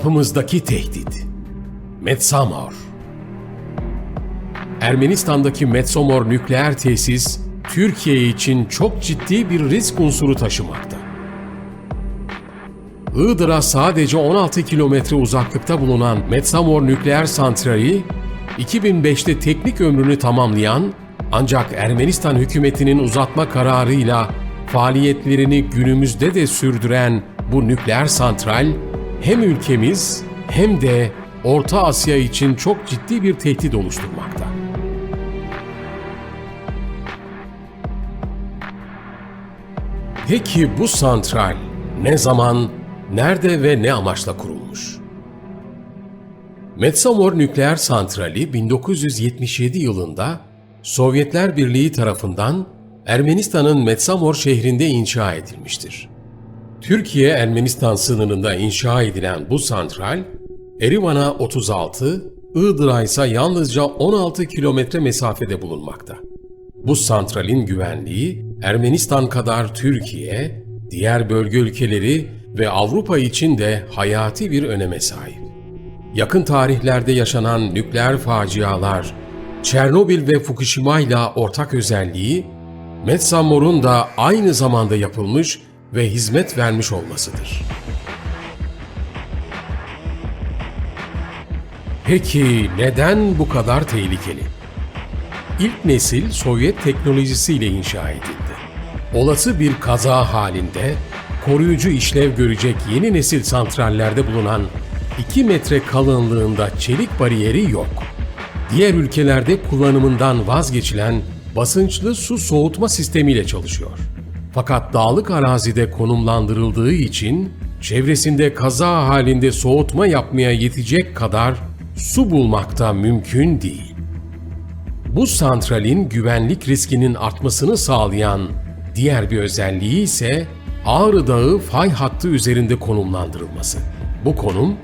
Kapımızdaki tehdit. Metsamor. Ermenistan'daki Metsamor nükleer tesis, Türkiye için çok ciddi bir risk unsuru taşımakta. Iğdır'a sadece 16 kilometre uzaklıkta bulunan Metsamor nükleer santrali, 2005'te teknik ömrünü tamamlayan ancak Ermenistan hükümetinin uzatma kararıyla faaliyetlerini günümüzde de sürdüren bu nükleer santral hem ülkemiz hem de Orta Asya için çok ciddi bir tehdit oluşturmakta. Peki bu santral ne zaman, nerede ve ne amaçla kurulmuş? Metsamor Nükleer Santrali 1977 yılında Sovyetler Birliği tarafından Ermenistan'ın Metsamor şehrinde inşa edilmiştir. Türkiye-Ermenistan sınırında inşa edilen bu santral, Erivan'a 36, Iğdır'a ise yalnızca 16 kilometre mesafede bulunmakta. Bu santralin güvenliği Ermenistan kadar Türkiye, diğer bölge ülkeleri ve Avrupa için de hayati bir öneme sahip. Yakın tarihlerde yaşanan nükleer facialar, Çernobil ve Fukushima ile ortak özelliği, Metsamor'un da aynı zamanda yapılmış ve hizmet vermiş olmasıdır. Peki neden bu kadar tehlikeli? İlk nesil Sovyet teknolojisiyle inşa edildi. Olası bir kaza halinde koruyucu işlev görecek yeni nesil santrallerde bulunan 2 metre kalınlığında çelik bariyeri yok. Diğer ülkelerde kullanımından vazgeçilen basınçlı su soğutma sistemiyle çalışıyor. Fakat dağlık arazide konumlandırıldığı için çevresinde kaza halinde soğutma yapmaya yetecek kadar su bulmakta mümkün değil. Bu santralin güvenlik riskinin artmasını sağlayan diğer bir özelliği ise Ağrı Dağı fay hattı üzerinde konumlandırılması. Bu konum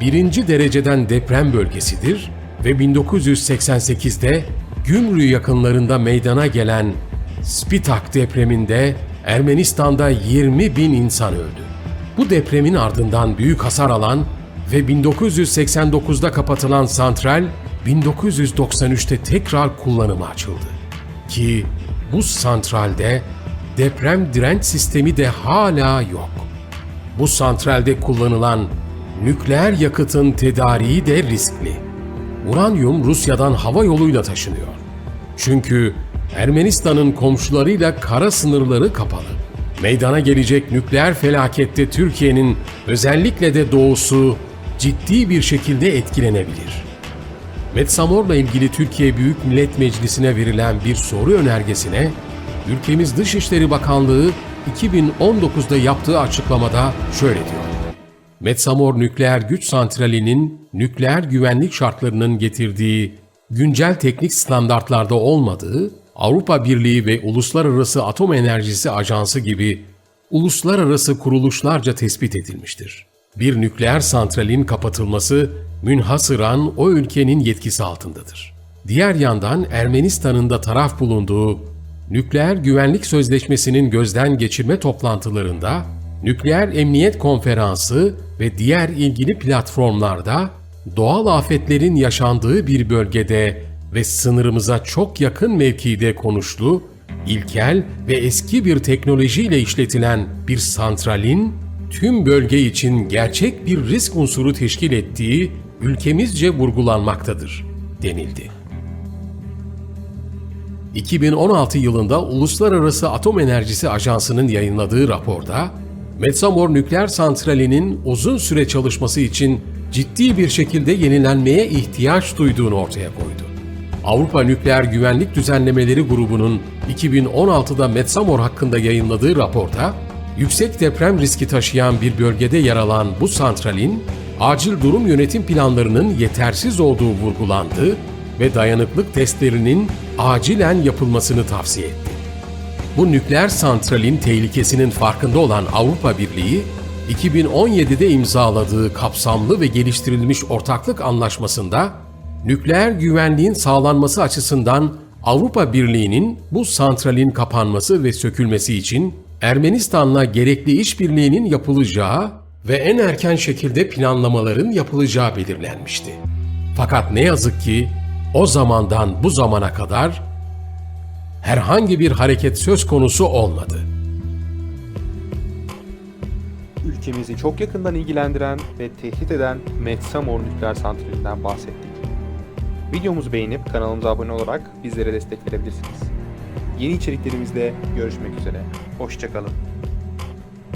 birinci dereceden deprem bölgesidir ve 1988'de Gümrü yakınlarında meydana gelen Spitak depreminde Ermenistan'da 20 bin insan öldü. Bu depremin ardından büyük hasar alan ve 1989'da kapatılan santral 1993'te tekrar kullanıma açıldı. Ki bu santralde deprem direnç sistemi de hala yok. Bu santralde kullanılan nükleer yakıtın tedariği de riskli. Uranyum Rusya'dan hava yoluyla taşınıyor. Çünkü Ermenistan'ın komşularıyla kara sınırları kapalı. Meydana gelecek nükleer felakette Türkiye'nin özellikle de doğusu ciddi bir şekilde etkilenebilir. Metsamor'la ilgili Türkiye Büyük Millet Meclisi'ne verilen bir soru önergesine ülkemiz Dışişleri Bakanlığı 2019'da yaptığı açıklamada şöyle diyor. Metsamor Nükleer Güç Santrali'nin nükleer güvenlik şartlarının getirdiği güncel teknik standartlarda olmadığı, Avrupa Birliği ve Uluslararası Atom Enerjisi Ajansı gibi uluslararası kuruluşlarca tespit edilmiştir. Bir nükleer santralin kapatılması münhasıran o ülkenin yetkisi altındadır. Diğer yandan Ermenistan'ın da taraf bulunduğu Nükleer Güvenlik Sözleşmesi'nin gözden geçirme toplantılarında Nükleer Emniyet Konferansı ve diğer ilgili platformlarda doğal afetlerin yaşandığı bir bölgede ve sınırımıza çok yakın mevkide konuşlu, ilkel ve eski bir teknolojiyle işletilen bir santralin tüm bölge için gerçek bir risk unsuru teşkil ettiği ülkemizce vurgulanmaktadır denildi. 2016 yılında Uluslararası Atom Enerjisi Ajansı'nın yayınladığı raporda, Metsamor nükleer santralinin uzun süre çalışması için ciddi bir şekilde yenilenmeye ihtiyaç duyduğunu ortaya koydu. Avrupa Nükleer Güvenlik Düzenlemeleri Grubu'nun 2016'da Metsamor hakkında yayınladığı raporda, yüksek deprem riski taşıyan bir bölgede yer alan bu santralin, acil durum yönetim planlarının yetersiz olduğu vurgulandı ve dayanıklık testlerinin acilen yapılmasını tavsiye etti. Bu nükleer santralin tehlikesinin farkında olan Avrupa Birliği, 2017'de imzaladığı kapsamlı ve geliştirilmiş ortaklık anlaşmasında nükleer güvenliğin sağlanması açısından Avrupa Birliği'nin bu santralin kapanması ve sökülmesi için Ermenistan'la gerekli işbirliğinin yapılacağı ve en erken şekilde planlamaların yapılacağı belirlenmişti. Fakat ne yazık ki o zamandan bu zamana kadar herhangi bir hareket söz konusu olmadı. Ülkemizi çok yakından ilgilendiren ve tehdit eden Metsamor nükleer santralinden bahsettik. Videomuzu beğenip kanalımıza abone olarak bizlere destek verebilirsiniz. Yeni içeriklerimizde görüşmek üzere. Hoşçakalın.